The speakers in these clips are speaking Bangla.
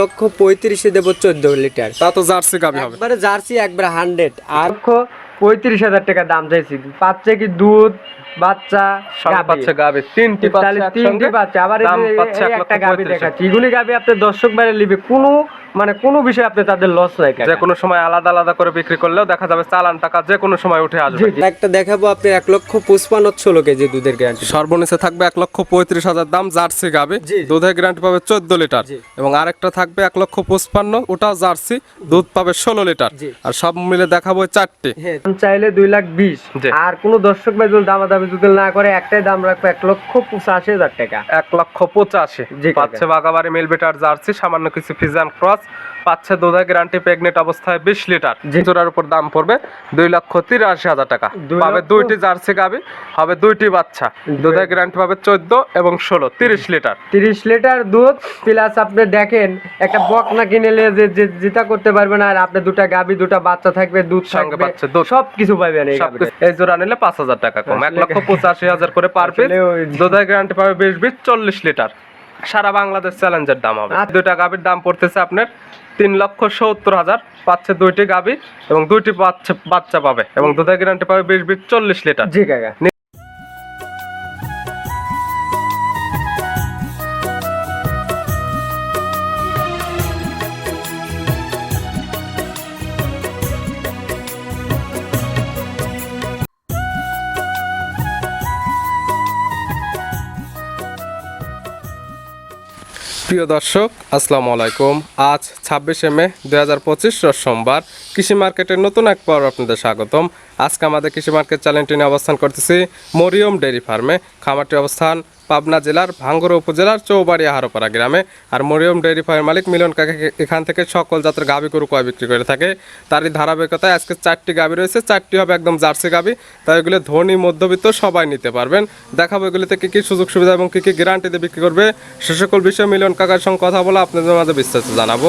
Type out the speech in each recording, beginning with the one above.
লক্ষ পঁয়ত্রিশে দেবো চোদ্দ লিটার। তা তো জার্সি গাবি হবে। একবারে জার্সি একবারে হান্ড্রেড। আর লক্ষ পঁয়ত্রিশ হাজার টাকা দাম চাইছি। পাচ্ছে কি দুধ বাচ্চা। পাচ্ছে গাবি। তিনটি পাচ্ছে তাহলে তিনটি বাচ্চা আবার একটা গাভী দেখাচ্ছি। এগুলি আপনার দর্শক বাইরে লিবে কোনো মানে কোনো বিষয়ে আপনি তাদের লস নাই যে কোনো সময় আলাদা আলাদা করে বিক্রি করলেও দেখা যাবে চালান টাকা যে কোনো সময় উঠে আসবে। একটা দেখাবো আপনি এক লক্ষ পঁচপান্ন ষোলো কেজি দুধের গ্যারান্টি সর্বনিচে থাকবে এক লক্ষ পঁয়ত্রিশ হাজার দাম জার্সি গাবি। দুধের গ্যারান্টি পাবে চোদ্দ লিটার। এবং আরেকটা থাকবে এক লক্ষ পঁচপান্ন ওটাও জার্সি। দুধ পাবে ষোলো লিটার। আর সব মিলে দেখাবো চারটে। হ্যাঁ। চাইলে দুই লাখ বিশ। আর কোনো দর্শক ভাই যদি দামাদামি যদি না করে একটাই দাম রাখব এক লক্ষ পঁচাশি হাজার টাকা। এক লক্ষ পঁচাশি। পাচ্ছে বাগাবাড়ি মিলবিটার জার্সি সামান্য কিছু ফিজান ক্রস পাচ্ছে দুধের গ্যারান্টি প্রেগনেন্ট অবস্থায় বিশ লিটার। জোড়ার উপর দাম পড়বে দুই লক্ষ তিরাশি হাজার টাকা। পাবে দুইটি জার্সি গাবি হবে দুইটি বাচ্চা। দুধের গ্যারান্টি পাবে চোদ্দ এবং ষোলো তিরিশ লিটার। তিরিশ লিটার দুধ প্লাস আপনি দেখেন একটা বক না কিনে যেটা করতে পারবেন আর আপনি দুটা গাবি দুটা বাচ্চা থাকবে দুধ সঙ্গে পাচ্ছে দুধ। সব কিছু পাবেন এই সবকিছু। গাভীতে। এই জোড়া নিলে পাঁচ হাজার টাকা কম। এক লক্ষ পঁচাশি হাজার করে পার পিস ওই- দুধের গ্যারান্টি পাবে বিশ বিশ চল্লিশ লিটার। সারা বাংলাদেশ চ্যালেঞ্জের দাম হবে। আচ্ছা। দুইটা গাবির দাম পড়তেছে আপনার তিন লক্ষ সত্তর হাজার পাচ্ছে দুইটি গাবি এবং দুইটি বাচ্চা বাচ্চা পাবে এবং দুধের গ্যারান্টি পাবে বিশ বিশ চল্লিশ লিটার। জি কাকা। প্রিয় দর্শক, আসসালামু আলাইকুম। আজ ছাব্বিশে মে দুই হাজার পঁচিশ সোমবার। কৃষি মার্কেটের নতুন এক পর্ব আপনাদের স্বাগতম। আজকে আমাদের কৃষি মার্কেট চ্যানেলটি নিয়ে অবস্থান করতেছি মরিয়ম ডেয়ারি ফার্মে। খামারটি অবস্থান পাবনা জেলার ভাঙ্গর উপজেলার চৌবাড়িয়া হারোপাড়া গ্রামে। আর মরিয়ম ডেয়ারি ফার্মের মালিক মিলন কাকা এখান থেকে সকল জাতের গাভী গরু কয় বিক্রি করে থাকে। তারই ধারাবাহিকতায় আজকে চারটি গাভী রয়েছে, চারটি হবে একদম জার্সি গাভী তাই এগুলো ধনী, মধ্যবিত্ত সবাই নিতে পারবেন। দেখাবো এগুলিতে কী কী সুযোগ সুবিধা এবং কী কী গ্যারান্টিতে বিক্রি করবে। সে সকল বিষয়ে মিলন কাকার সঙ্গে কথা বলে আপনাদের মাঝে বিস্তারিত জানাব।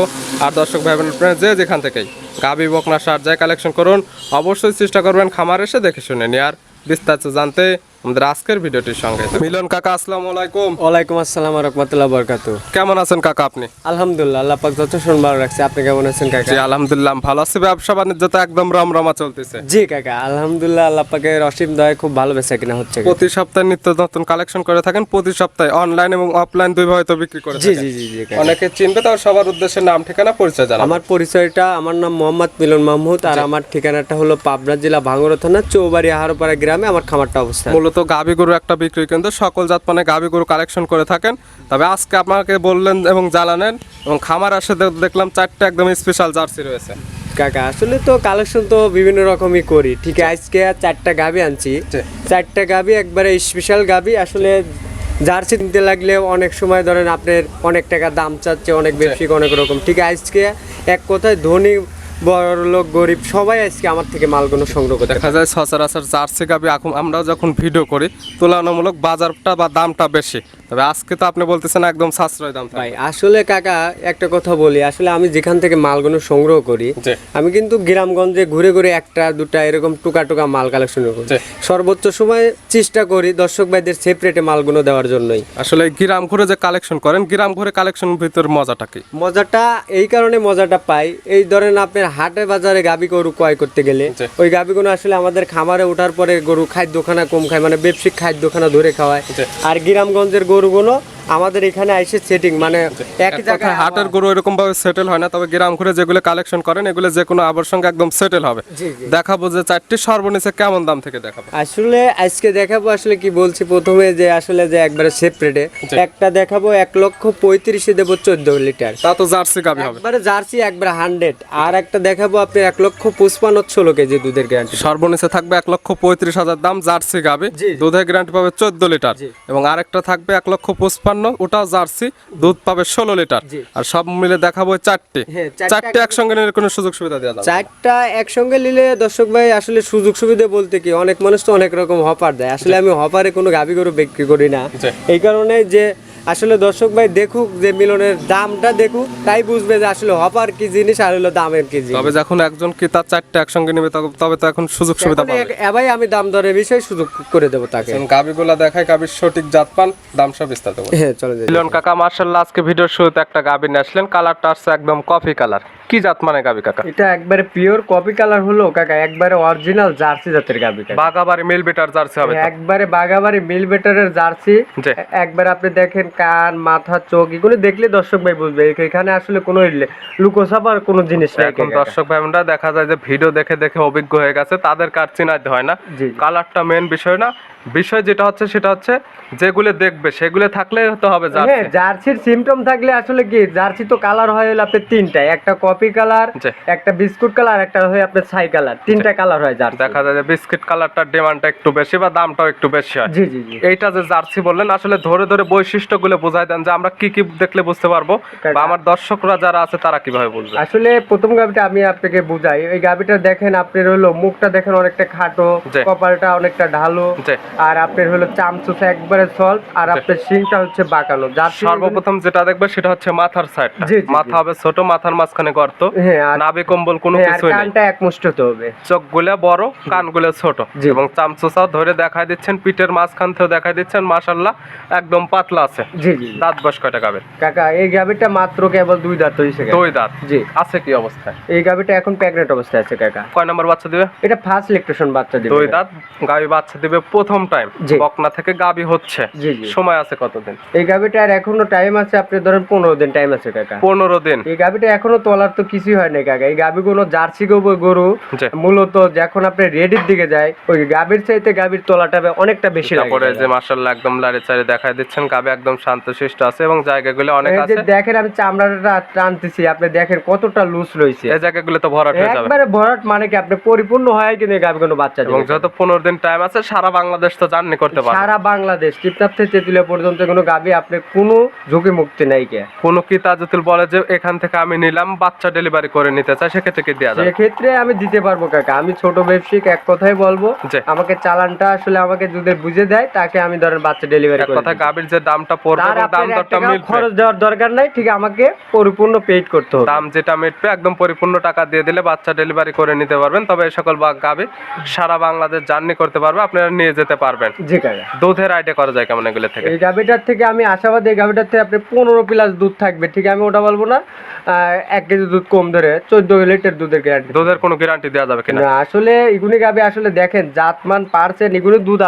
আর দর্শক ভাই বোন আপনারা যে যেখান থেকেই গাভী বকনা, সার যায় কালেকশন করুন, অবশ্যই চেষ্টা করবেন খামার এসে দেখে শুনে নিয়ে আর বিস্তারিত জানতে আমাদের আজকের ভিডিওটির সঙ্গে মিলন কাকা আসসালামু আলাইকুম। ওয়ালাইকুম আসসালাম রহমতুল্লাহ বরকাতু কেমন আছেন কাকা আপনি? আলহামদুলিল্লাহ আল্লাহ পাক শুন ভালো রাখছে। আপনি কেমন আছেন কাকা? জি আলহামদুলিল্লাহ ভালো আছে। ব্যবসা বাণিজ্য তো একদম রমরমা চলতেছে। জি কাকা আলহামদুলিল্লাহ আল্লাহ পাকের অসীম দয় খুব ভালো বেচা কিনা হচ্ছে প্রতি সপ্তাহে নিত্য নতুন কালেকশন করে থাকেন। প্রতি সপ্তাহে অনলাইন এবং অফলাইন দুই ভাবে তো বিক্রি করে জি থাকেন। জি জি জি অনেকে চিনবে তাও সবার উদ্দেশ্যে নাম ঠিকানা পরিচয় জানাব আমার পরিচয়টা আমার নাম মোহাম্মদ মিলন মাহমুদ আর আমার ঠিকানাটা হলো পাবনা জেলা ভাঙ্গুড়া থানা চৌবাড়ি আহারপাড়া গ্রামে আমার খামারটা অবস্থান মূলত গাভী গরু একটা বিক্রি কিন্তু সকল জাত মানে গাভী গরু কালেকশন করে থাকেন। তবে আজকে আপনাকে বললেন এবং জানালেন এবং খামার আসে দেখলাম চারটে একদম স্পেশাল জার্সি রয়েছে। কাকা আসলে তো কালেকশন তো বিভিন্ন রকমই করি। ঠিক আছে আজকে চারটা গাবি আনছি। চারটা গাবি একবারে স্পেশাল গাবি। আসলে জার্সি কিনতে লাগলে অনেক সময় ধরেন আপনার অনেক টাকা দাম চাচ্ছে অনেক বেশি অনেক রকম। ঠিক আজকে এক কথায় ধনী বড় লোক গরিব, সবাই আজকে আমার থেকে মালগুলো সংগ্রহ করে দেখা যায় সচরাচর জার্সি গাভী এখন আমরা যখন ভিডিও করি, তুলনামূলক বাজারটা বা দামটা বেশি। তবে আজকে তো আপনি বলতেছেন একদম সাশ্রয় দাম ভাই আসলে কাকা একটা কথা বলি আসলে আমি যেখান থেকে মালগুলো সংগ্রহ করি আমি কিন্তু গ্রামগঞ্জে ঘুরে ঘুরে একটা দুটা এরকম টুকা টুকা মাল কালেকশন করি। সর্বোচ্চ সময় চেষ্টা করি দর্শক ভাইদের সেপারেটে মালগুলো দেওয়ার জন্যই। আসলে গ্রাম ঘুরে যে কালেকশন করেন গ্রাম ঘুরে কালেকশন ভিতর মজাটা কি? মজাটা এই কারণে মজাটা পাই। এই ধরেন আপনার হাটে বাজারে গাবি গরু ক্রয় করতে গেলে। ওই গাবিগুলো আসলে আমাদের খামারে ওঠার পরে গরু খাদ্যখানা কম খায় মানে ব্যবসায়িক খাদ্যখানা ধরে খাওয়ায়। আর গ্রামগঞ্জের গরুগুলো আমাদের এখানে আইসে সেটিং মানে একই এক জায়গায় হাটের গরু এরকম ভাবে সেটেল হয় না তবে গ্রাম ঘুরে যেগুলো কালেকশন করেন এগুলো যে কোনো আবার সঙ্গে একদম সেটেল হবে। দেখাবো যে চারটি সর্বনিচে কেমন দাম থেকে দেখাবো আসলে আজকে দেখাবো আসলে কি বলছি প্রথমে যে আসলে যে একবারে সেপারেটে জি। একটা দেখাবো এক লক্ষ পঁয়ত্রিশে দেবো চোদ্দ লিটার তা তো জার্সি গাবি হবে একবারে জার্সি একবারে হান্ড্রেড আর একটা দেখাবো আপনি এক লক্ষ পঁচপান্ন ষোলো কেজি দুধের গ্যারান্টি সর্বনিচে থাকবে এক লক্ষ পঁয়ত্রিশ হাজার দাম জার্সি গাবি। দুধের গ্যারান্টি পাবে চোদ্দ লিটার। এবং আরেকটা থাকবে এক লক্ষ পঁচপান্ন ওটাও জার্সি দুধ পাবে ষোলো লিটার। আর সব মিলে দেখাবো চারটে। হ্যাঁ, চারটে চারটে একসঙ্গে নিলে কোনো সুযোগ সুবিধা দেওয়া চারটা একসঙ্গে নিলে দর্শক ভাই আসলে সুযোগ সুবিধা বলতে কি অনেক মানুষ তো অনেক রকম হপার দেয়। আসলে আমি হপারে কোনো গাভি গরু বিক্রি করি না। এই কারণে যে আসলে দর্শক ভাই দেখুক যে মিলনের দামটা দেখুক তাই বুঝবে যে আসলে হপার কি জিনিস আর হলো দামের কি জিনিস। তবে যখন একজন কি তার চারটে একসঙ্গে নেবে তবে- তবে তো এখন সুযোগ সুবিধা পাবে। এবাই আমি দাম দরের বিষয়ে সুযোগ করে দেবো তাকে। গাবিগুলা দেখায় গাবির সঠিক জাত পান দাম সব বিস্তারিত। হ্যাঁ চলে যাই। মিলন কাকা মার্শাল্লাহ আজকে ভিডিওর শুরুতে একটা গাবি নিয়ে আসলেন কালারটা আসছে একদম কফি কালার। কি জাত মানে গাবি কাকা? এটা একবারে পিওর কপি কালার হলো কাকা একবারে অরিজিনাল জার্সি জাতের গাবি কাকা। বাগাবাড়ি মিল বিটার জার্সি হবে একবারে বাগাবাড়ি মিল বেটারের জার্সি। একবার আপনি দেখেন কান মাথা চোখ এগুলো দেখলে দর্শক ভাই বুঝবে। এখানে আসলে কোনো লুকোসাপার কোনো জিনিস নেই এখন দর্শক ভাই বোনরা দেখা যায় যে ভিডিও দেখে দেখে অভিজ্ঞ হয়ে গেছে তাদের কার চিনাইতে হয় না। কালারটা মেন বিষয় না বিষয় যেটা হচ্ছে সেটা হচ্ছে যেগুলো দেখবে সেগুলো থাকলে তো হবে হ্যাঁ জার্সি। জার্সির সিমটম থাকলে আসলে কি জার্সি তো কালার হয় হলো আপনার তিনটা একটা কপি কালার একটা বিস্কুট কালার একটা হয় আপনার ছাই কালার তিনটা কালার হয় জার্সি। দেখা যায় যে বিস্কিট কালারটার ডিমান্ডটা একটু বেশি বা দামটাও একটু বেশি হয়। জি জি এইটা যে জার্সি বললেন আসলে ধরে ধরে বৈশিষ্ট্যগুলো বোঝাই দেন যে আমরা কি কি দেখলে বুঝতে পারব বা আমার দর্শকরা যারা আছে তারা কীভাবে বুঝবে? আসলে প্রথম গাবিটা আমি আপনাকে বুঝাই এই গাবিটা দেখেন আপনার হলো মুখটা দেখেন অনেকটা খাটো। কপালটা অনেকটা ঢালো। আর আপনার হলো চামচুসা একবারে সল্ট আর আপনার শিংটা হচ্ছে বাঁকানো। যার সর্বপ্রথম যেটা দেখবে সেটা হচ্ছে মাথার সাইডটা। মাথা হবে ছোট মাথার মাঝখানে গর্ত। হ্যাঁ নাভি কম্বল কোনো হ্যাঁ, কিছুই নেই। কানটা এক মুষ্ট হতে হবে। চোখগুলো বড় কানগুলো ছোট। এবং চামচোসাও ধরে দেখাই দিচ্ছেন পিঠের মাঝখান থেকেও দেখাই দিচ্ছেন মাশাল্লাহ একদম পাতলা আছে। জি জি। দাঁত বস কয়টা গাবে কাকা এই গাবিটা মাত্র কেবল দুই দাঁত কাকা। দুই দাঁত। জি। আছে কি অবস্থায় এই গাবিটা এখন প্রেগনেন্ট অবস্থায় আছে কাকা। কয় নম্বর বাচ্চা দিবে? এটা ফার্স্ট ইলেকট্রেশন বাচ্চা দিবে দুই দাঁত। গাবি বাচ্চা দিবে প্রথম টাইম বকনা থেকে গাবি হচ্ছে। সময় আছে কতদিন? এই গাবিটার এখনও টাইম আছে আপনি ধরেন পনেরো দিন টাইম আছে কাকা। পনেরো দিন। এই গাবিটা এখনও তোলার তো কিছুই হয় না কাকা। এই গাবিগুলো জার্সি গরু গরু মূলত যখন আপনি রেডির দিকে যায় ওই গাবির চাইতে গাবির তোলাটা অনেকটা বেশি লাগে তারপরে যে মাশাল্লাহ একদম লাড়ে চাড়ে দেখাই দিচ্ছেন গাবি একদম শান্তশিষ্ট আছে এবং জায়গাগুলো অনেক এই যে আছে। দেখেন আমি চামড়াটা টানতেছি আপনি দেখেন কতটা লুজ রয়েছে। এই জায়গাগুলো তো ভরাট হয়ে যাবে। একবারে ভরাট মানে কি আপনি পরিপূর্ণ হয় কিন্তু এই গাবিগুলো বাচ্চা এবং যেহেতু পনেরো দিন টাইম আছে সারা বাংলাদেশ তো জার্নি করতে পারবে। সারা বাংলাদেশ টিপটাপ থেকে তেতুলিয়া পর্যন্ত কোনো গাবি আপনি কোনো ঝুঁকি মুক্তি নাই কে। কোনো কি তাজুতুল বলে যে এখান থেকে আমি নিলাম বাচ্চা ডেলিভারি করে নিতে চাই সেক্ষেত্রে কি দেওয়া যাবে? সেক্ষেত্রে আমি দিতে পারব কাকা। আমি ছোট ব্যবসায়িক এক কথাই বলব জি। আমাকে চালানটা আসলে আমাকে যদি বুঝে দেয় তাকে আমি ধরেন বাচ্চা ডেলিভারি করে কথা। গাবির যে দামটা পড়বে দাম দরটা মিলবে। খরচ দেওয়ার দরকার নাই ঠিক আমাকে পরিপূর্ণ পেইড করতে হবে। দাম যেটা মিটবে একদম পরিপূর্ণ টাকা দিয়ে দিলে বাচ্চা ডেলিভারি করে নিতে পারবেন। তবে এই সকল গাবি সারা বাংলাদেশ জার্নি করতে পারবে আপনারা নিয়ে যেতে পারবেন? জি কাকা দুধের আইডিয়া করা যায় কেমন এগুলো থেকে? এই গাভিটার থেকে আমি আশাবাদী এই গাভিটার থেকে আপনি পনেরো প্লাস দুধ থাকবে ঠিক আমি ওটা বলব না আহ, এক কেজি দুধ কম ধরে চোদ্দ লিটার দুধের গ্যারান্টি দুধের কোনো গ্যারান্টি দেওয়া যাবে কিনা? না আসলে ইগুনি গাভি আসলে দেখেন জাতমান পারছেন ইগুনি দুধ।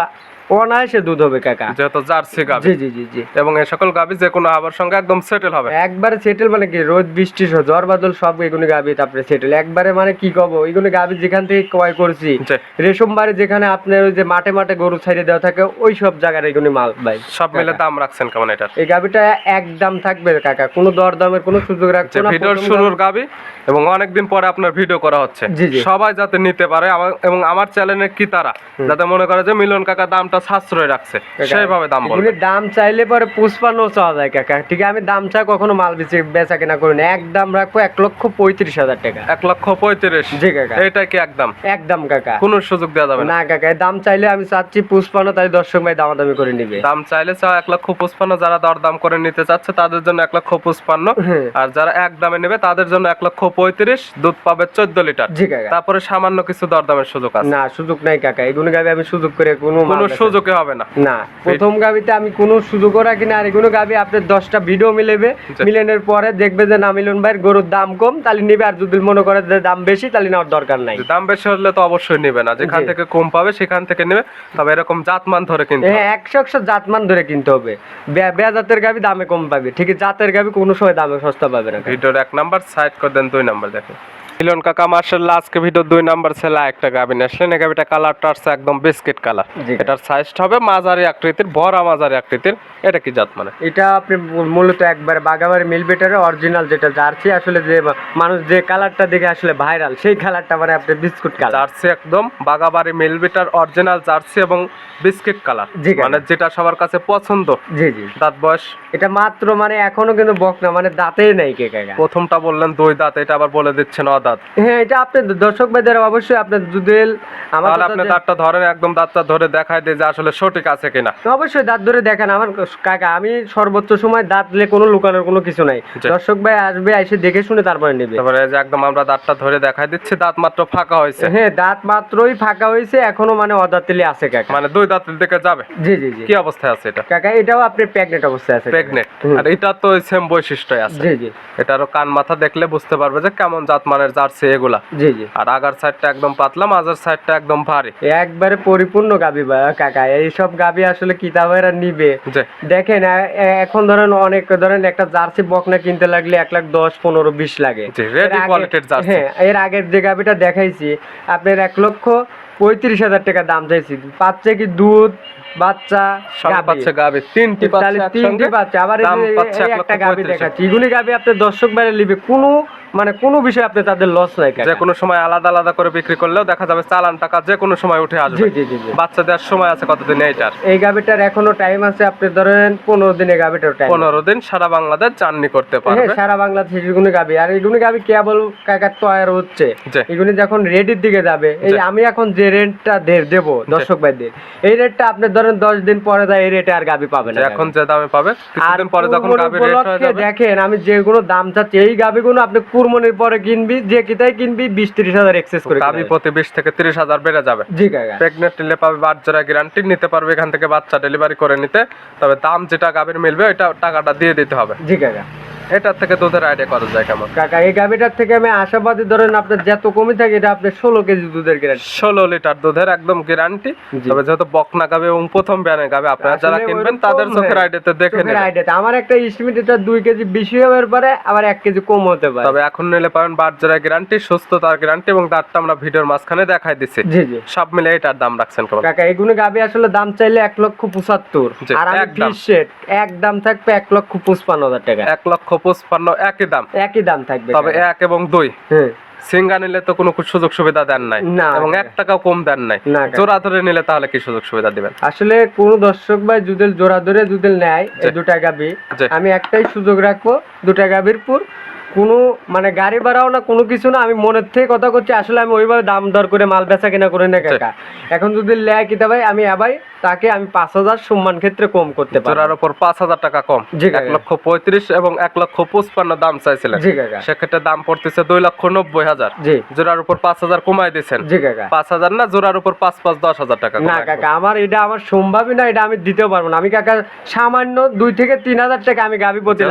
অনায়াসে দুধ হবে কাকা। যেহেতু জার্সি গাবি জি জি জি জি। এবং এই সকল গাবি যে কোনো আবার সঙ্গে একদম সেটেল হবে। একবারে সেটেল মানে কি? রোদ বৃষ্টি ঝড় বাদল সব এগুনি গাবি তারপরে সেটেল একবারে মানে কি কব? এগুনি গাবি যেখান থেকে ক্রয় করছি রেশম বাড়ি যেখানে আপনার ওই যে মাঠে মাঠে গরু ছাইড়ে দেওয়া থাকে ওই সব জায়গার এগুনি মাল ভাই সব মিলে দাম রাখছেন কেমন এটার? এই গাবিটা একদম থাকবে কাকা। কোনো দরদামের কোনো সুযোগ রাখছে না ভিডিওর শুরুর গাবি এবং অনেকদিন পরে আপনার ভিডিও করা হচ্ছে। সবাই যাতে নিতে পারে আমার- এবং আমার চ্যানেলের কি তারা? যাতে মনে করে যে মিলন কাকা দামটা সাশ্রয় রাখছে। সেইভাবে দাম বলবে। দাম চাইলে পরে পুষ্পান্ন চাওয়া যায় কাকা। ঠিক আছে আমি দাম চা কখনো মাল বেচে বেচা কেনা করি না। এক দাম রাখব এক লক্ষ পঁয়ত্রিশ হাজার টাকা। এক লক্ষ পঁয়ত্রিশ? জি কাকা। এইটা কি একদম একদম কাকা। কোনো সুযোগ দেওয়া যাবে না। কাকা দাম চাইলে আমি চাচ্ছি পুষ্পান্ন তাই দর্শক ভাই দামাদামি করে নিবে। দাম চাইলে চাও এক লক্ষ যারা দর দাম করে নিতে চাচ্ছে তাদের জন্য এক লক্ষ পঁচপান্ন হ্যাঁ। আর যারা এক দামে নেবে তাদের জন্য এক লক্ষ পঁয়ত্রিশ দুধ পাবে চোদ্দ লিটার। জি কাকা। তারপরে সামান্য কিছু দরদামের সুযোগ আছে। না সুযোগ নাই কাকা। এগুলো গাবি আমি সুযোগ করে কোনো সুযোগে হবে না। না প্রথম গাবিতে আমি কোনো সুযোগও রাখি না আর এগুলো গাবি আপনার দশটা ভিডিও মিলেবে জি। মিলেনের পরে দেখবে যে না মিলন ভাইয়ের গরুর দাম কম তাহলে নিবে। আর যদি মনে করে যে দাম বেশি তাহলে নেওয়ার দরকার নাই। দাম বেশি হলে তো অবশ্যই নেবে না। যেখান থেকে কম পাবে সেখান থেকে নেবে। তবে এরকম জাতমান ধরে কিন্তু হ্যাঁ একশো একশো জাতমান ধরে কিনতে হবে। বেজাতের গাবি দামে কম পাবে। ঠিক আছে জাতের গাবি কোনো সময় দামে সস্তা পাবে না ভিডিওর এক নাম্বার সাইড করে দেন দুই নাম্বার দেখেন মিলন কাকা মার্শাল্লাহ আজকে ভিডিও দুই নাম্বার ছেলে একটা গাবি আসলেন এই গাবিটা কালারটা আসছে একদম বিস্কিট কালার এটার সাইজটা হবে মাঝারি আকৃতির বড় মাঝারি আকৃতির। এটা কি জাত মানে? এটা আপনি মূলত একবারে বাগাবাড়ি মিল বেটারে অরিজিনাল যেটা জার্সি আসলে যে মানুষ যে কালারটা দেখে আসলে ভাইরাল সেই কালারটা মানে আপনি বিস্কুট কালার জার্সি একদম বাগাবাড়ি মিলবিটার অরিজিনাল জার্সি এবং বিস্কিট কালার মানে যেটা সবার কাছে পছন্দ। জি জি। দাঁত বয়স? এটা মাত্র মানে এখনও কিন্তু বক না মানে দাঁতেই নাই কে কাকা। প্রথমটা বললেন দুই দাঁত এটা আবার বলে দিচ্ছেন অদাঁত দাঁত। হ্যাঁ এটা আপনার দর্শক ভাইদের অবশ্যই আপনার দুধেল আমার তাহলে আপনি দাঁতটা ধরেন একদম দাঁতটা ধরে দেখাই দিয়ে যে আসলে সঠিক আছে কিনা। অবশ্যই দাঁত ধরে দেখেন আমার কাকা আমি সর্বোচ্চ সময় দাঁত দিলে কোনো লুকানোর কোনো কিছু নাই। দর্শক ভাই আসবে এসে দেখে শুনে তারপরে নেবে। তারপরে যে একদম আমরা দাঁতটা ধরে দিচ্ছি দাঁত মাত্র ফাঁকা হয়েছে। হ্যাঁ দাঁত মাত্রই ফাঁকা হয়েছে এখনও মানে অদাঁতেলি আছে কাকা। মানে দুই দাঁতের দিকে যাবে? জি জি জি। কি অবস্থায় আছে এটা? কাকা এটাও আপনি প্রেগনেন্ট অবস্থায় আছে। প্রেগনেন্ট। আর এটা তো সেম বৈশিষ্ট্যই আছে। জি জি। এটারও কান মাথা দেখলে বুঝতে পারবে যে কেমন জাত মানের জার্সি এগুলা। জি জি। আর আগার সাইডটা একদম পাতলা মাঝের সাইডটা একদম ভারী। একবারে পরিপূর্ণ গাবি কাকা। এইসব গাবি আসলে কিতাবেরা নিবে? দেখেন এখন ধরেন অনেক ধরেন একটা জার্সি বকনা কিনতে লাগলে এক লাখ দশ পনেরো বিশ লাগে। হ্যাঁ এর আগের যে গাবিটা দেখাইছি আপনার এক লক্ষ পঁয়ত্রিশ হাজার টাকা দাম চাইছি। পাচ্ছে কি দুধ বাচ্চা। পাচ্ছে গাবে। তিনটি তিনটি বাচ্চা আবার পাচ্ছে লক্ষ একটা গাবি দেখাচ্ছি। এগুলি গাবি আপনার দর্শক বাইরে নিবে। কোনো মানে কোনো বিষয় আপনি তাদের লস নাই যে কোনো সময় আলাদা আলাদা করে বিক্রি করলেও দেখা যাবে চালান টাকা যে কোনো সময় উঠে আসবে। জি জি জি জি। বাচ্চা দেওয়ার সময় আছে কতদিন এইটার? এই গাবিটার এখনও টাইম আছে আপনি ধরেন পনেরো দিনে গাবিটার টাইম পনেরো দিন সারা বাংলাদেশ জার্নি করতে হ্যাঁ পারবে। সারা বাংলাদেশ এগুলো গাবি আর এগুলো গাবি কেবল কাকা তৈরি হচ্ছে। এগুলো যখন রেডির দিকে যাবে এই আমি এখন যে রেটটা দেব দর্শক ভাইদের এই রেটটা আপনি ধরেন দশ দিন পরে যায় এই রেটে আর গাবি পাবে না এখন যে দামে পাবে কিছুদিন পরে যখন কুরবানির রেট হয়ে যাবে। দেখেন আমি যেগুলো দাম চাচ্ছি এই গাবিগুলো আপনি কুরবানির পরে কিনবি যে কিতাই কিনবি বিশ তিরিশ হাজার এক্সেস করে গাভী প্রতি বিশ থেকে ত্রিশ হাজার বেড়ে যাবে। জি কাকা। প্রেগনেন্ট নিলে পাবে বাচ্চারা গ্যারান্টি নিতে পারবে এখান থেকে বাচ্চা ডেলিভারি করে নিতে। তবে দাম যেটা গাভীর মিলবে ওইটা টাকাটা দিয়ে দিতে হবে। জি কাকা। এটার থেকে দুধের আইডিয়া করা যায় কেমন? কাকা এই গাবিটার থেকে আমি আশাবাদী ধরেন আপনার যত কমই থাকে এটা আপনি ষোলো কেজি দুধের গ্যারান্টি ষোলো লিটার দুধের একদম গ্যারান্টি তবে যেহেতু বকনা গাবে এবং প্রথম ব্যানে গাবে আপনারা যারা কিনবেন তাদের চোখের হ্যাঁ, আইডিয়াতে দেখে নেবেন। আইডিয়াতে আমার একটা এস্টিমেট এটা দুই কেজি বেশি হওয়ার পরে আবার এক কেজি কম হতে পারে। তবে এখন নিলে পাবেন বাচ্চারা গ্যারান্টি সুস্থতার গ্যারান্টি এবং দাঁতটা আমরা ভিডিওর মাঝখানে দেখাই দিচ্ছি জি জি। সব মিলে এটার দাম রাখছেন কেমন? কাকা এগুলো গাবি আসলে দাম চাইলে এক লক্ষ পঁচাত্তর। আর আমি বিশ সেট এক দাম থাকবে এক লক্ষ পঁচপান্ন হাজার টাকা। এক লক্ষ পঁচপান্ন একই দাম। একই দাম থাকবে তবে এক এবং দুই। হ্যাঁ। সিঙ্গা নিলে তো কোনো সুযোগ সুবিধা দেন নাই। না, এবং এক টাকাও কম দেন নাই। জোড়া ধরে নিলে তাহলে কি সুযোগ সুবিধা দিবেন? আসলে কোন দর্শক ভাই জুদেল জোড়া ধরে জুদেল নেয় দুটা গাবি আমি একটাই সুযোগ রাখব দুটা গাবির পুর কোনো মানে গাড়ি ভাড়াও না কোনো কিছু না আমি মনের থেকে কথা করছি আসলে আমি ওইভাবে দাম দর করে মাল বেচা কিনা করে না কাকা। এখন যদি লেয় কিতা ভাই আমি আবাই তাকে আমি পাঁচ হাজার সম্মান ক্ষেত্রে কম করতে পারি জোড়ার উপর পাঁচ হাজার টাকা কম। জি, এক লক্ষ পঁয়ত্রিশ এবং এক লক্ষ পঁচপান্ন দাম চাইছিলেন। জি কাকা। সেক্ষেত্রে দাম পড়তেছে দুই লক্ষ নব্বই হাজার। জি। জোড়ার উপর পাঁচ হাজার কমাই দিয়েছেন। জি কাকা। পাঁচ হাজার না জোড়ার উপর পাঁচ পাঁচ দশ হাজার টাকা না কাকা আমার এটা আমার সম্ভবই না এটা আমি দিতেও পারব না। আমি কাকা সামান্য দুই থেকে তিন হাজার টাকা আমি গাবি বেচি।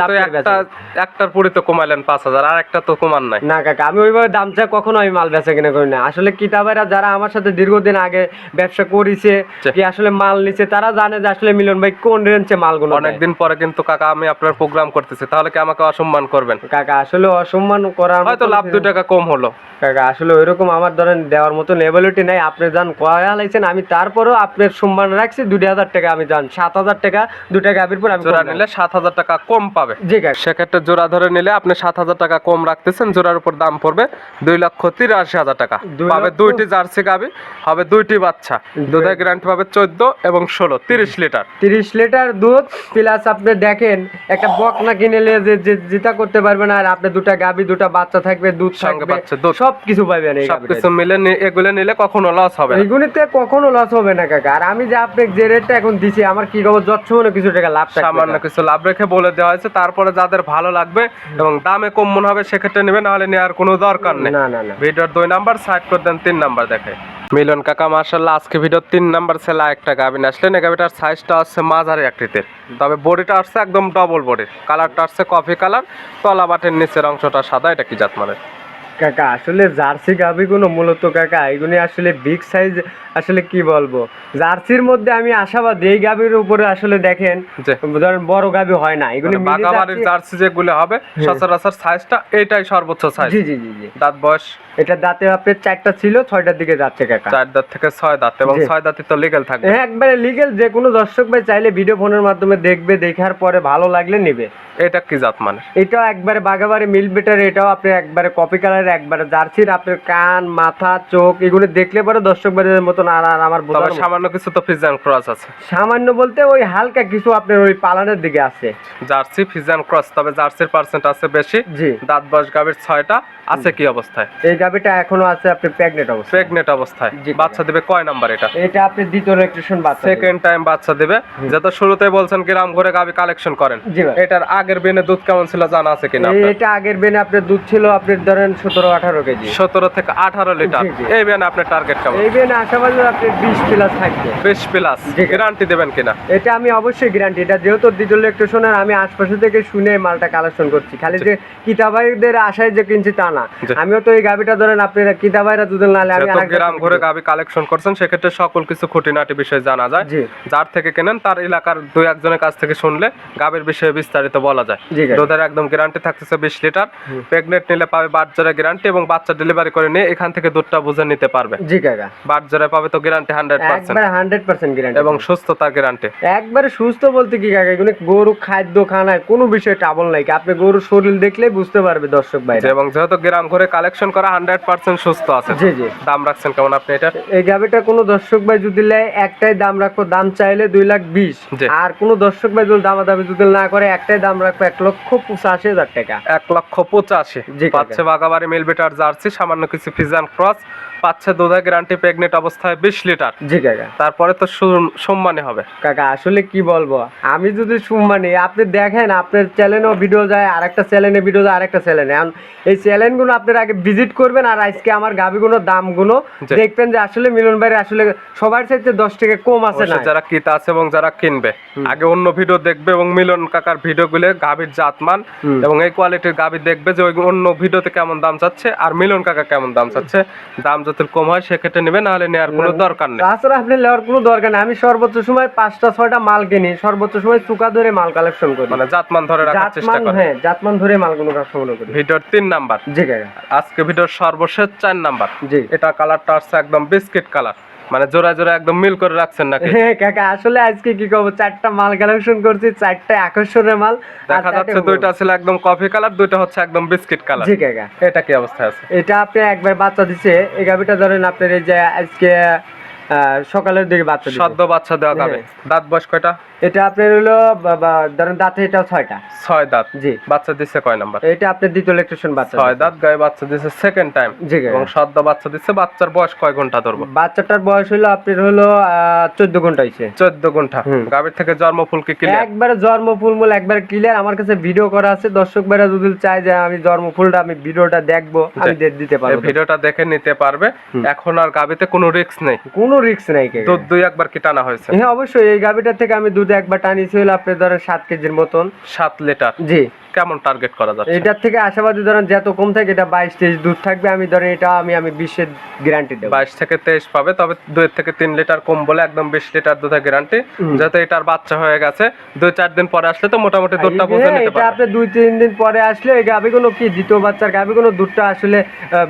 একটার পরে তো কমাইলেন পাঁচ হাজার আর একটা তো কমান নাই। না কাকা আমি ওইভাবে দাম চা কখনো আমি মাল বেচা কিনা করি না। আসলে কিতাবেরা যারা আমার সাথে দীর্ঘদিন আগে ব্যবসা করেছে। কি আসলে মাল নিছে তারা জানে যে আসলে মিলন ভাই কোন রেঞ্জে মালগুলো। অনেকদিন পরে কিন্তু কাকা আমি আপনার প্রোগ্রাম করতেছি তাহলে কি আমাকে অসম্মান করবেন? কাকা আসলে অসম্মান করার হয়তো লাভ দুই টাকা কম হলো। কাকা আসলে ওইরকম আমার ধরেন দেওয়ার মতো লেভেলিটি নাই আপনি যান কয়া লাইছেন আমি তারপরেও আপনার সম্মান রাখছি দুই হাজার টাকা আমি যান সাত হাজার টাকা দুটা গাবির পর আমি জোড়া নিলে সাত হাজার টাকা কম পাবে। জি কাকা। সেক্ষেত্রে জোড়া ধরে নিলে আপনি সাত হাজার টাকা কম রাখতেছেন জোড়ার উপর দাম পড়বে দুই লক্ষ তিরাশি হাজার টাকা। পাবে দুইটি জার্সি গাবি হবে দুইটি বাচ্চা। দুধের গ্যারান্টি পাবে চোদ্দ এবং ষোলো তিরিশ লিটার। তিরিশ লিটার দুধ প্লাস আপনি দেখেন একটা বকনা কিনে নিয়ে যে যেটা করতে পারবেন আর আপনি দুটা গাবি দুটা বাচ্চা থাকবে দুধ সঙ্গে বাচ্চা, দুধ। সব কিছু পাবেন। সবকিছু মিলে এগুলো নিলে কখনো লস হবে এগুলিতে কখনো লস হবে না কাকা। আর আমি যে আপনি যে রেটটা এখন দিছি আমার কি খবর? যচ্ছ মনে কিছু টাকা লাভ সামান্য কিছু লাভ রেখে বলে দেওয়া হয়েছে। তারপরে যাদের ভালো লাগবে এবং দামে কম মনে হবে সেক্ষেত্রে নেবেন নাহলে নেওয়ার কোনো দরকার নেই। না না না। ভিডিওর দুই নাম্বার সাইড করে দেন তিন নাম্বার দেখে। মিলন কাকা মার্শাল্লাহ আজকে ভিডিও তিন নাম্বার ছেলে একটা গাভিন আসলেন এই গাবিটার সাইজটা আসছে মাঝারি আকৃতির। তবে বডিটা আসছে একদম ডবল বডির কালারটা আসছে কফি কালার তলা বাটের নিচের অংশটা সাদা এটা কি জাত মানে? কাকা আসলে জার্সি গাভিগুলো মূলত কাকা এগুলি আসলে বিগ সাইজ আসলে কি বলব? জার্সির মধ্যে আমি আশাবাদী এই গাভির উপরে আসলে দেখেন ধরেন বড় গাভি হয় না এগুলি মানে বাগাবাড়ির জার্সি- যেগুলো হবে সচরাচর সাইজটা এটাই সর্বোচ্চ সাইজ জি জি জি দাঁত বয়স? এটা দাঁতে আপনার চারটা ছিল ছয়টার দিকে যাচ্ছে কাকা। চার দাঁত থেকে ছয় দাঁত এবং ছয় দাঁতই তো লিগেল থাকবে। হ্যাঁ একবারে লিগেল যে কোনো দর্শক ভাই চাইলে ভিডিও ফোনের মাধ্যমে দেখবে দেখার পরে ভালো লাগলে নেবে। এটা কি জাত মানে? এটাও একবারে বাগাবাড়ি মিল বেটার এটাও আপনি একবারে কপি কালার একবারে জার্সির আপনার কান মাথা চোখ এগুলো দেখলে পরে দর্শক বাড়ির মতন আর আর আমার বোঝার সামান্য কিছু তো ফিজান ক্রস আছে। সামান্য বলতে ওই হালকা কিছু আপনার ওই পালানের দিকে আছে। জার্সি ফিজান ক্রস তবে জার্সির পার্সেন্ট আছে বেশি। জি। দাঁত বয়স গাভীর ছয়টা আছে কি অবস্থায়? এই গাবিটা এখনও আছে আপনি প্রেগনেন্ট অবস্থা প্রেগনেন্ট অবস্থায়। বাচ্চা দেবে কয় নাম্বার এটা? এটা আপনি দ্বিতীয় ইলেকট্রিশিয়ান বাচ্চা সেকেন্ড টাইম বাচ্চা দেবে। যেটা শুরুতে বলছেন গ্রাম ঘুরে গাভী কালেকশন করেন। এটার আগের বেনে দুধ কেমন ছিল জানা আছে কিনা এটা আগের বেনে আপনার দুধ ছিল আপনি ধরেন সতেরো আঠারো কেজি। সতেরো থেকে আঠারো লিটার। এই আপনার টার্গেট কেমন? এই বেনে আশাবাদী আপনার বিশ প্লাস থাকবে। বেশ প্লাস গ্যারান্টি দেবেন কিনা? এটা আমি অবশ্যই গ্যারান্টি এটা যেহেতু ডিজেল আমি আশপাশে থেকে শুনে মালটা কালেকশন করছি। খালি যে কিতাবাইদের আশায় যে কিনছি তা না। আমিও তো এই গাবিটা ধরেন আপনারা কিতাবাইরা দুধের নালে আমি গ্রাম ঘুরে গাভী কালেকশন করছেন সেক্ষেত্রে সকল কিছু খুঁটিনাটি বিষয় জানা যায়। যার থেকে কেনেন তার এলাকার দুই একজনের কাছ থেকে শুনলে গাভীর বিষয়ে বিস্তারিত বলা যায়। দুধের একদম গ্যারান্টি থাকতেছে বিশ লিটার। প্রেগনেন্ট নিলে পাবে বাচ্চারা গ্যারান্টি এবং বাচ্চা ডেলিভারি করে নিয়ে এখান থেকে দুধটা বুঝে নিতে পারবে। জি কাকা। বাচ্চারা পাবে তো গ্যারান্টি হান্ড্রেড পার্সেন্ট একবারে হান্ড্রেড পার্সেন্ট গ্যারান্টি এবং সুস্থতার গ্যারান্টি একবারে সুস্থ বলতে কি কাকা এগুলো গরু খাদ্য খানায় কোনো বিষয় টাবল নাই। আপনি গরুর শরীর দেখলেই বুঝতে পারবে দর্শক ভাই এবং যেহেতু গ্রাম ঘুরে কালেকশন করা হান্ড্রেড পার্সেন্ট সুস্থ আছে। জি জি। দাম রাখছেন কেমন আপনি এটা? এই গাবিটা কোনো দর্শক ভাই যদি নেয় একটাই দাম রাখব দাম চাইলে দুই লাখ বিশ। আর কোনো দর্শক ভাই যদি দামাদামি যদি না করে একটাই দাম রাখব এক লক্ষ পঁচাশি হাজার টাকা। এক লক্ষ পঁচাশি। জি। পাচ্ছে বাগাবাড়ি মিল বিটার জার্সি সামান্য কিছু ফিজান ক্রস পাচ্ছে দুধে গ্যারান্টি প্রেগনেন্ট অবস্থায় বিশ লিটার জি কাকা। তারপরে তো সম্মানী হবে। কাকা আসলে কি বলব? আমি যদি মানে আপনি দেখেন আপনার চ্যানেলও ভিডিও যায় আরেকটা চ্যানেলে ভিডিও যায় আরেকটা চ্যানেলে এই চ্যানেলগুলো আপনারা আগে ভিজিট করবেন আর আজকে আমার গাবিগুলোর দামগুলো। দেখবেন যে আসলে মিলন ভাইয়ের আসলে সবার চাইতে দশ টাকা কম আছে না। যারা কিতা আছে এবং যারা কিনবে। আগে অন্য ভিডিও দেখবে এবং মিলন কাকার ভিডিও গুলো গাভীর জাতমান। এবং এই কোয়ালিটির গাভী দেখবে যে অন্য ভিডিওতে কেমন দাম চাচ্ছে আর মিলন কাকা কেমন দাম চাচ্ছে। দাম কম হয় সেক্ষেত্রে নেবে নাহলে নেওয়ার কোনো দরকার নেই। তাছাড়া আপনি নেওয়ার কোনো দরকার নেই। আমি সর্বোচ্চ সময় পাঁচটা ছয়টা মাল কিনি সর্বোচ্চ সময় চুকা ধরে মাল কালেকশন করি। মানে জাতমান ধরে রাখার চেষ্টা জাতমান হ্যাঁ জাতমান ধরে মালগুলো সংগ্রহ করি। ভিডিওর তিন নাম্বার। জি কাকা। আজকে ভিডিওর সর্বশেষ চার নাম্বার। জি। এটা কালারটা আসছে একদম বিস্কিট কালার মানে জোড়া জোড়া একদম মিল করে রাখছেন নাকি? হ্যাঁ কাকা আসলে আজকে কি করব? চারটা মাল কালেকশন করছি চারটা আকর্ষণের মাল। দেখা যাচ্ছে দুইটা ছিল একদম কফি কালার দুইটা হচ্ছে একদম বিস্কিট কালার জি কাকা। এটা কি অবস্থা আছে? এটা আপনি একবার বাচ্চা দিছে এই গাবিটা ধরেন আপনার এই যে আজকে সকালের দিকে বাচ্চা সদ্য বাচ্চা দেওয়া যাবে। দাঁত বয়স কয়টা? এটা আপনার হলো ধরেন দাঁতে এটাও ছয়টা। ছয় দাঁত। জি। বাচ্চা দিচ্ছে কয় নাম্বার? এটা আপনার দ্বিতীয় ইলেকট্রিশিয়ান বাচ্চা ছয় দাঁত গায়ে বাচ্চা দিচ্ছে সেকেন্ড টাইম জি এবং সদ্য বাচ্চা দিচ্ছে বাচ্চার বয়স কয় ঘণ্টা ধরবো? বাচ্চাটার বয়স হলো আপনার হলো চোদ্দ ঘণ্টা হয়েছে চোদ্দ ঘণ্টা। গাভীর থেকে জন্ম ফুল কি ক্লিয়ার একবারে জন্ম ফুলমূল একবার ক্লিয়ার আমার কাছে ভিডিও করা আছে। দর্শক ভাইরা যদি চায় যে আমি জন্ম ফুলটা আমি ভিডিওটা দেখব আমি দিতে পারব ভিডিওটা দেখে নিতে পারবে। এখন আর গাভীতে কোনো রিস্ক নেই। কোনো রিস্ক নাই। দুধ দুই একবার কি টানা হয়েছে? হ্যাঁ অবশ্যই এই গাভিটার থেকে আমি দুধ একবার টানিয়েছি হলো আপনি ধরেন সাত কেজির মতন। সাত লিটার। জি। কেমন টার্গেট করা যাচ্ছে? এটার থেকে আশাবাদী ধরেন যত কম থাকে এটা বাইশ তেইশ দুধ থাকবে আমি ধরেন এটা আমি আমি বিশের গ্যারান্টি দেবো। বাইশ থেকে তেইশ পাবে তবে দুই থেকে তিন লিটার কম বলে একদম বিশ লিটার দুধের গ্যারান্টি যেহেতু এটার বাচ্চা হয়ে গেছে দুই চার দিন পরে আসলে তো মোটামুটি দুধটা বুঝে নিতে পারবে। আপনি দুই তিন দিন পরে আসলে এই গাভিগুলো কি দ্বিতীয় বাচ্চার গাভিগুলো দুধটা আসলে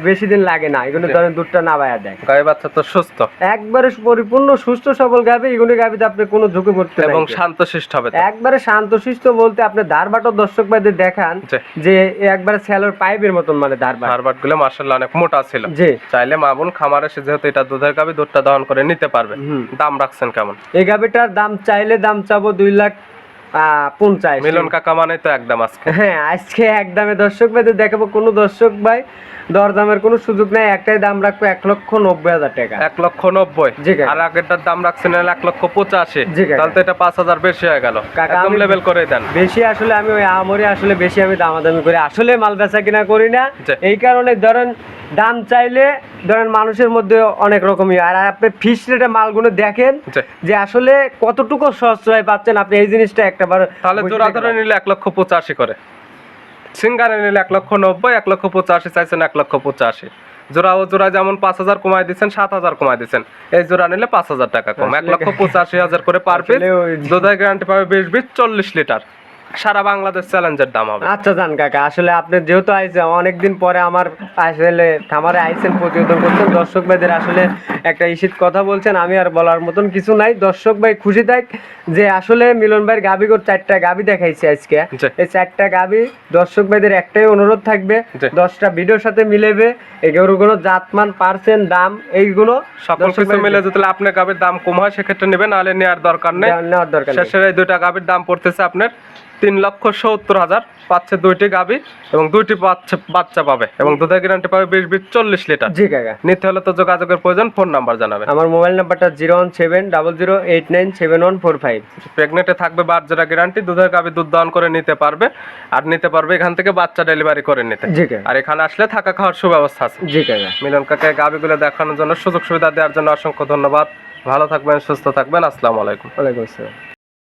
বেশি দিন লাগে না এগুলো ধরেন দুধটা না বায়া দেয়। গায়ে বাচ্চা তো সুস্থ। একবারে পরিপূর্ণ সুস্থ সবল গাভি এগুলো গাভিতে আপনি কোনো ঝুঁকি পড়তে এবং। শান্তশিষ্ট হবে। একবারে শান্তশিষ্ট বলতে আপনি ধারবাটর দর্শক ভাইদের দেখান যে একবার স্যালোর পাইপের মতন মানে ধারবাট ধারবাটগুলো মার্শাল্লাহ অনেক মোটা ছিল। জি। চাইলে মা বোন খামারে এসে যেহেতু এটা দুধের গাবি দুধটা দহন করে নিতে পারবে। দাম রাখছেন কেমন? এই গাবিটার দাম চাইলে দাম চাবো দুই লাখ পঞ্চাশ মিলন কাকা মানে তো একদম আজকে। হ্যাঁ আজকে একদমে দর্শক ভাইদের দেখাবো কোনো দর্শক ভাই দরদামের কোনো সুযোগ নাই একটাই দাম রাখব এক লক্ষ নব্বই হাজার টাকা। এক লক্ষ নব্বই। আর আগেরটার দাম রাখছেন এক লক্ষ পঁচাশি। তাহলে তো এটা পাঁচ হাজার বেশি হয়ে গেল। একদম আমি- লেভেল করে দেন। বেশি আসলে আমি ওই আমরে আসলে বেশি আমি দামাদামি করি। আসলে মাল বেচা কিনা করি না। এই কারণে ধরেন দাম চাইলে ধরেন মানুষের মধ্যে অনেক রকমই আর আপনি ফিস রেটে মালগুলো দেখেন যে আসলে কতটুকু সস্তায় পাচ্ছেন আপনি এই জিনিসটা একটা বার তাহলে জোড়া ধরে নিলে এক লক্ষ পঁচাশি করে। সিঙ্গারে নিলে এক লক্ষ নব্বই এক লক্ষ পঁচাশি চাইছেন এক লক্ষ পঁচাশি। জোড়া ও জোড়া যেমন পাঁচ হাজার কমায় দিচ্ছেন সাত হাজার কমায় দিচ্ছেন। এই জোড়া নিলে পাঁচ হাজার টাকা কম। এক লক্ষ পঁচাশি হাজার করে পার পিস দুধের গ্যারান্টি পাবে বিশ বিশ চল্লিশ লিটার। সারা বাংলাদেশ চ্যালেঞ্জের দাম হবে। আচ্ছা জান কাকা আসলে আপনি যেহেতু আইসেন অনেকদিন পরে আমার আসলে খামারে আইসেন প্রতিবেদন করছেন। দর্শক ভাইদের আসলে একটা ইসিত কথা বলছেন আমি আর বলার মতন কিছু নাই। দর্শক ভাই খুশি থাক যে আসলে মিলন ভাইয়ের গাবি করে চারটা গাবি দেখাইছে আজকে। এই চারটা গাবি দর্শক ভাইদের একটাই অনুরোধ থাকবে। দশটা ভিডিওর সাথে মিলেবে এই গরুগুলো জাতমান পার্সেন্ট দাম এইগুলো সকল কিছু মিলে যদি আপনার গাভীর দাম কম হয় সেক্ষেত্রে নেবেন নাহলে নেওয়ার দরকার নেই। নেওয়ার দরকার নেই। শেষের এই দুইটা গাভীর দাম পড়তেছে আপনার তিন লক্ষ সত্তর হাজার পাচ্ছে দুইটি গাভী এবং দুইটি বাচ্চা বাচ্চা পাবে এবং দুধের গ্যারান্টি পাবে বিশ বিশ চল্লিশ লিটার। জি কাকা। নিতে হলে তো যোগাযোগের প্রয়োজন ফোন নাম্বার জানাবে আমার মোবাইল নাম্বারটা zero one seven double zero eight nine seven one four five. প্রেগনেন্টে থাকবে বাচ্চারা গ্যারান্টি দুধের গাভী দুধ দান করে নিতে পারবে আর নিতে পারবে এখান থেকে বাচ্চা ডেলিভারি করে নিতে। জি কাকা। আর এখানে আসলে থাকা খাওয়ার সুব্যবস্থা আছে। জি কাকা। মিলন কাকে গাভীগুলো দেখানোর জন্য সুযোগ সুবিধা দেওয়ার জন্য অসংখ্য ধন্যবাদ। ভালো থাকবেন সুস্থ থাকবেন আসসালামু আলাইকুম। ওয়ালাইকুম আসসালাম।